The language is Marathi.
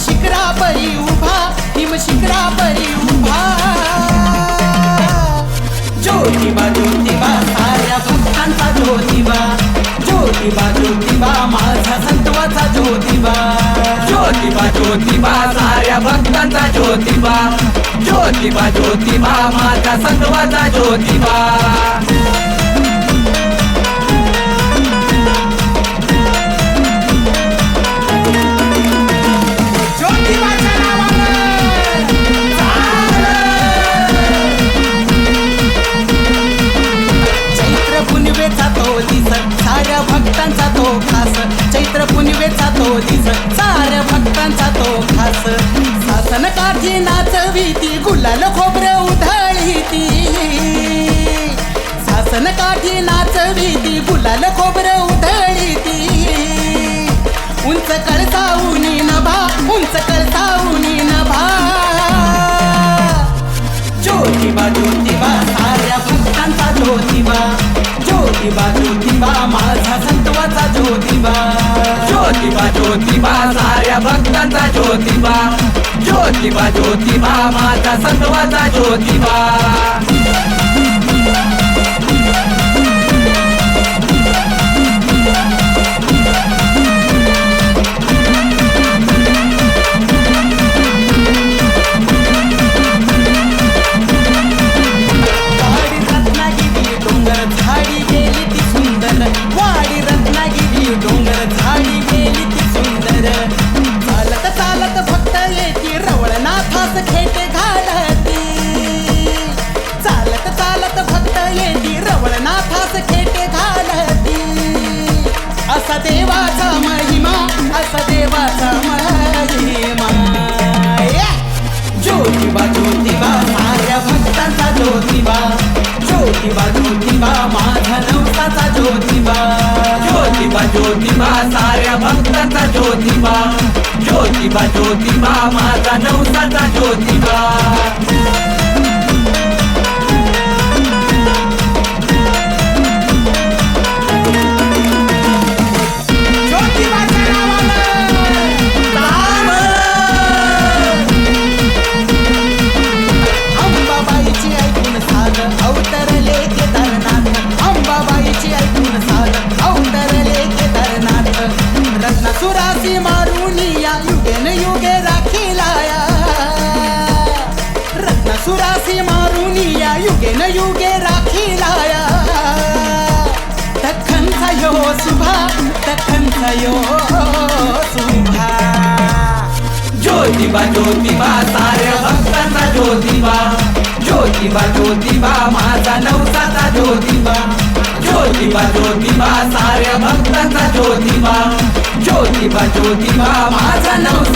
शिखरापरी उभा हिमशिखरापरी उभा. ज्योतिबा ज्योतिबा साऱ्या भक्तांचा ज्योतिबा. ज्योतिबा ज्योतिबा माझा संतवाचा ज्योतिबा. ज्योतिबा ज्योतिबा साऱ्या भक्तांचा ज्योतिबा. ज्योतिबा ज्योतिबा माझा संतवाचा ज्योतिबा. खास. चैत्र पुनवेचा तो दिस. साऱ्या भक्तांचा तो खास. सासन काठी नाचवीती गुलाल खोबरं उधळीती. सासन काठी नाचवीती गुलाल ज्योतिबा साऱ्या भक्तांचा ज्योतिबा. ज्योतिबा ज्योतिबा माझा संगवाचा ज्योतिबा. रवळनाथास खेटे घालती चालत चालत फक्त येती रवळनाथास खेटे घालती असा देवाचा महिमा असा देवाचा महिमा. ज्योतिबा ज्योतिबा साऱ्या भक्तांचा ज्योतिबा. ज्योतिबा ज्योतिबा माझा नवसाचा ज्योतिबा. ज्योतिबा साऱ्या भक्ताचा ज्योतिबा. ज्योतिबा ज्योतिबा माझा नवसाचा ज्योतिबा. युगे राखीलाया। दख्खनचा यो सुभा दख्खनचा यो सुभा। ज्योतिबा ज्योतिबा साऱ्या भक्तांचा ज्योतिबा। ज्योतिबा ज्योतिबा माझा नवसाचा ज्योतिबा। ज्योतिबा ज्योतिबा साऱ्या भक्तांचा ज्योतिबा। ज्योतिबा ज्योतिबा माझा नवसा